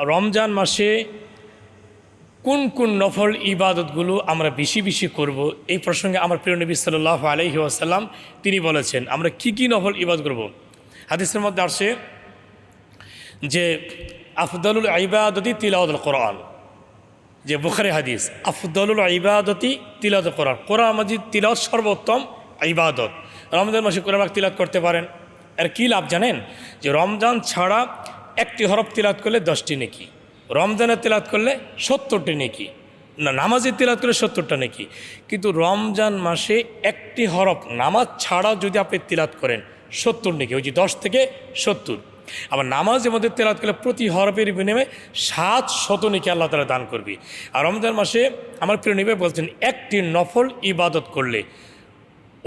রমজান মাসে কোন কোন নফল ইবাদতগুলো আমরা বেশি বেশি করব, এই প্রসঙ্গে আমার প্রিয় নবী সাল্লাহ আলহি আসাল্লাম তিনি বলেছেন, আমরা কি কি নফল ইবাদ করব। হাদিসের মধ্যে আসে যে, আফদলুল ইবাদতি তিলাওয়াতুল কোরআন। যে বুখারে হাদিস, আফদলুল ইবাদতি তিলাওয়াতুল কোরআন। কোরআন মাজিদ তিলাওয়াত সর্বোত্তম ইবাদত। রমজান মাসে কোরআন তিলাত করতে পারেন। আর কী লাভ জানেন? যে রমজান ছাড়া একটি হরফ তিলাত করলে দশটি নেকি। রমজানের তিলাত করলে সত্তরটি নেকি। না নামাজের তিলাত করলে সত্তরটা নেকি। কিন্তু রমজান মাসে একটি হরফ নামাজ ছাড়া যদি আপনি তিলাত করেন, সত্তর নেকি, ওই যে দশ থেকে সত্তর। আবার নামাজের মধ্যে তেলাত করলে প্রতি হরফের বিনিময়ে সাত শত নেকি আল্লাহ তালা দান করবি। আর রমজান মাসে আমার প্রিয় নিবে বলছেন, একটি নফল ইবাদত করলে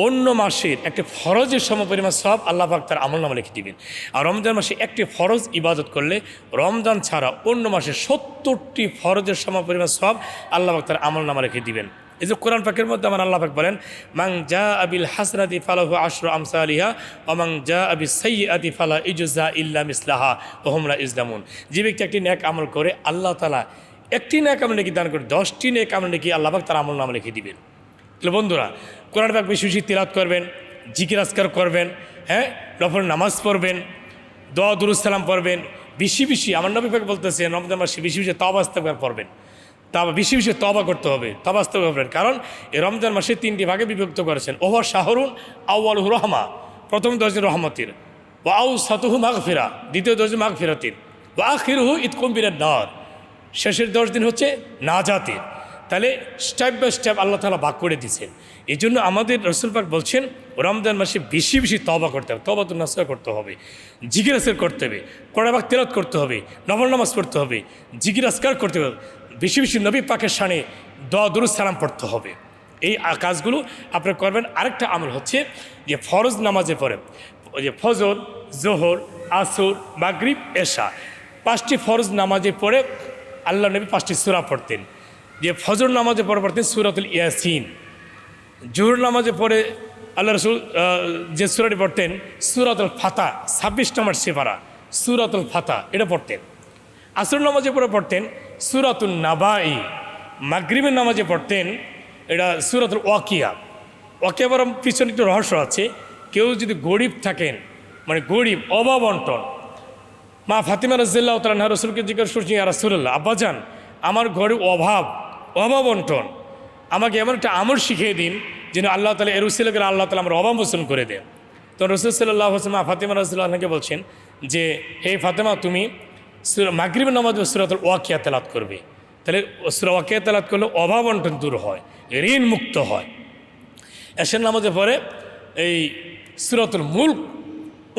অন্য মাসের একটি ফরজের সমপরিমাণ সব আল্লাহ পাক তার আমল নামা লিখে দিবেন। আর রমজান মাসে একটি ফরজ ইবাদত করলে রমজান ছাড়া অন্য মাসে সত্তরটি ফরজের সমপরিমাণ সব আল্লাহ পাক তার আমল নামা লিখে দিবেন। এই যে কোরআন পাকের মধ্যে আমার আল্লাহ পাক বলেন মাং জা আবিল হাসরাতি ফালাহু আশর আমসা আলিহা অমাং জা আবি আদি ফালা ইজুজা ইল্লাম ইসলাহা ওহমরা ইসলামুন যে ব্যক্তি একটি ন্যাক আমল করে, আল্লাহ তালা একটি ন্যাক আমল নাকি দান করে, দশটি ন্যাক আমল নাকি আল্লাহ পাক তার আমল নামা লিখে দিবেন। তাহলে বন্ধুরা কোরআন পাক বেশি বেশি তিলাত করবেন, জিকির আজকার করবেন হ্যাঁ? নফল নামাজ পড়বেন, দোয়া দুরুসালাম পড়বেন, বেশি বেশি, আমার নবী পাক বলতেছেন রমজান মাসে বেশি বেশি তবা আস্তাকবার পড়বেন। তা বেশি বেশি তবা করতে হবে তবা আস্তাকবার করবেন কারণ এই রমজান মাসে তিনটি ভাগে বিভক্ত করেছেন, ওহা শাহরুন আউ্ল রহমা, প্রথম দশ রহমতির। ও আউ সাতুহু মাঘ ফেরা দ্বিতীয় দশ মাঘ ফেরাতির ও আখিরহু ইতকুম বিরাট নর। শেষের দশ দিন হচ্ছে নাজাতের। তাহলে স্টেপ বাই স্টেপ আল্লাহ তালা ভাগ করে দিয়েছেন। এই জন্য আমাদের রসুল পাক বলছেন, রমজান মাসে বেশি বেশি তবা করতে হবে তবা তো করতে হবে জিজ্ঞাসার করতে হবে কোরআবাক তেরাত করতে হবে নবল নামাজ পড়তে হবে জিজ্ঞাসকার করতে হবে, বেশি বেশি নবী পাকের সানে দুরুস সালাম পড়তে হবে। এই কাজগুলো আপনি করবেন। আরেকটা আমল হচ্ছে যে ফরজ নামাজে পড়ে ওই যে ফজর, জোহর, আসর, মাগরিব, এশা, পাঁচটি ফরজ নামাজে পড়ে আল্লাহ নবী পাঁচটি সুরা পড়তেন। যে ফজর নামাজে পরে পড়তেন সুরাতুল ইয়াসিন। জোহর নামাজে পড়ে আল্লাহ রসুল যে সুরাটি পড়তেন, সুরাতুল ফাতা, ছাব্বিশ নম্বর সেপারা সুরাতুল ফাতা, এটা পড়তেন। আসর নামাজে পড়ে পড়তেন সুরাতুল নাবাই, মাগরিবের নামাজে পড়তেন, এটা সুরাতুল ওয়াকিয়া। ওয়াকিয়া বরং পিছনে একটু রহস্য আছে, কেউ যদি গরিব থাকেন মানে গরিব, অভাব অন্টন, মা ফাতিমা রাজিল্লাহ তালা রসুলকে জিজ্ঞেস করছি আর রসুল্লাহ আব্বাজান, আমার ঘরে অভাব অভাব আমাকে এমন একটা আমল শিখিয়ে দিন যেন আল্লাহ তালা এরুসিলকে আল্লাহ তালা আমার অভাব করে দেন। তো রসুল সাল্লাহ হোসেন ফাতেমা রাজিল্লাহকে বলছেন যে, হে ফাতেমা, তুমি সুরা মাগরিবের নামাজ সুরাতুল ওয়াকিয়া তেলাত করবে। তাহলে সুরা ওয়াকিয়া তেলাত করলে অভাব দূর হয়, ঋণ মুক্ত হয়। এসের নামাজে পরে এই সুরাতুল মুল্ক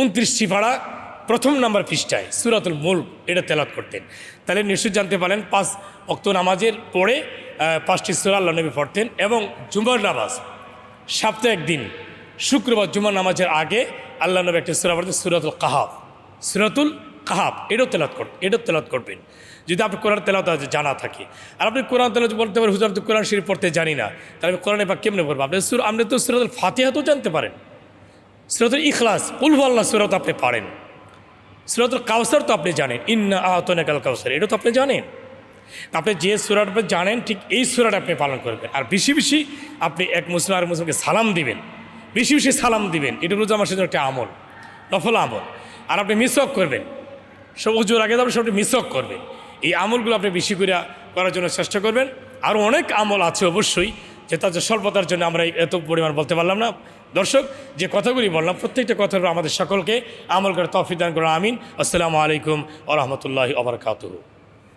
উনত্রিশটি পাড়া প্রথম নাম্বার পৃষ্ঠায় সুরাতুল মুল্ক, এটা তেলাত করতেন। তাহলে নিশ্চয় জানতে পারেন পাঁচ অক্ত নামাজের পরে পাঁচটি সুরা আল্লাহ নবী পড়তেন এবং জুমার নামাজ সপ্তাহে একদিন শুক্রবার জুমার নামাজের আগে আল্লাহ নবী একটি সুরা পড়তেন, সুরাতুল কাহাব সুরাতুল কাহাব এটাও তেলাত কর, এটাও তেলাত করবেন। যদি আপনি কোরআন তেলাত জানা থাকে। আর আপনি কোরআন তেলাত বলতে পারেন, হুজুর তো কোরআন শরীফ পড়তে জানি না, তাহলে কোরআনে বা কেমনে পড়ব? আপনি সুর, আপনি তো সুরাতুল ফাতিহা তো জানতে পারেন। সুরাতুল ইখলাস আল্লাহ সুরাত আপনি পারেন। সুরাতুল কাউসার তো আপনি জানেন। ইন্না আহতনে কাল কাউসার, এটা তো আপনি জানেন। আপনি যে সুরাট আপনি জানেন, ঠিক এই সুরাট আপনি পালন করবেন। আর বেশি বেশি আপনি এক মুসলিম আর মুসলিমকে সালাম দিবেন। বেশি বেশি সালাম দিবেন। এটা রোজা মাসের জন্য একটা আমল, নফল আমল। আর আপনি মিসক করবেন। সব উজুর আগে আপনি সবটি মিসক করবেন। এই আমলগুলো আপনি বেশি করে করার জন্য চেষ্টা করবেন। আরও অনেক আমল আছে অবশ্যই যে তার স্বল্পতার জন্য আমরা এত পরিমাণ বলতে পারলাম না। দর্শক, যে কথাগুলি বললাম, প্রত্যেকটা কথার আমাদের সকলকে আমল করে তফিদান করে আমিন। আসসালামু আলাইকুম আ রহমতুল্লাহি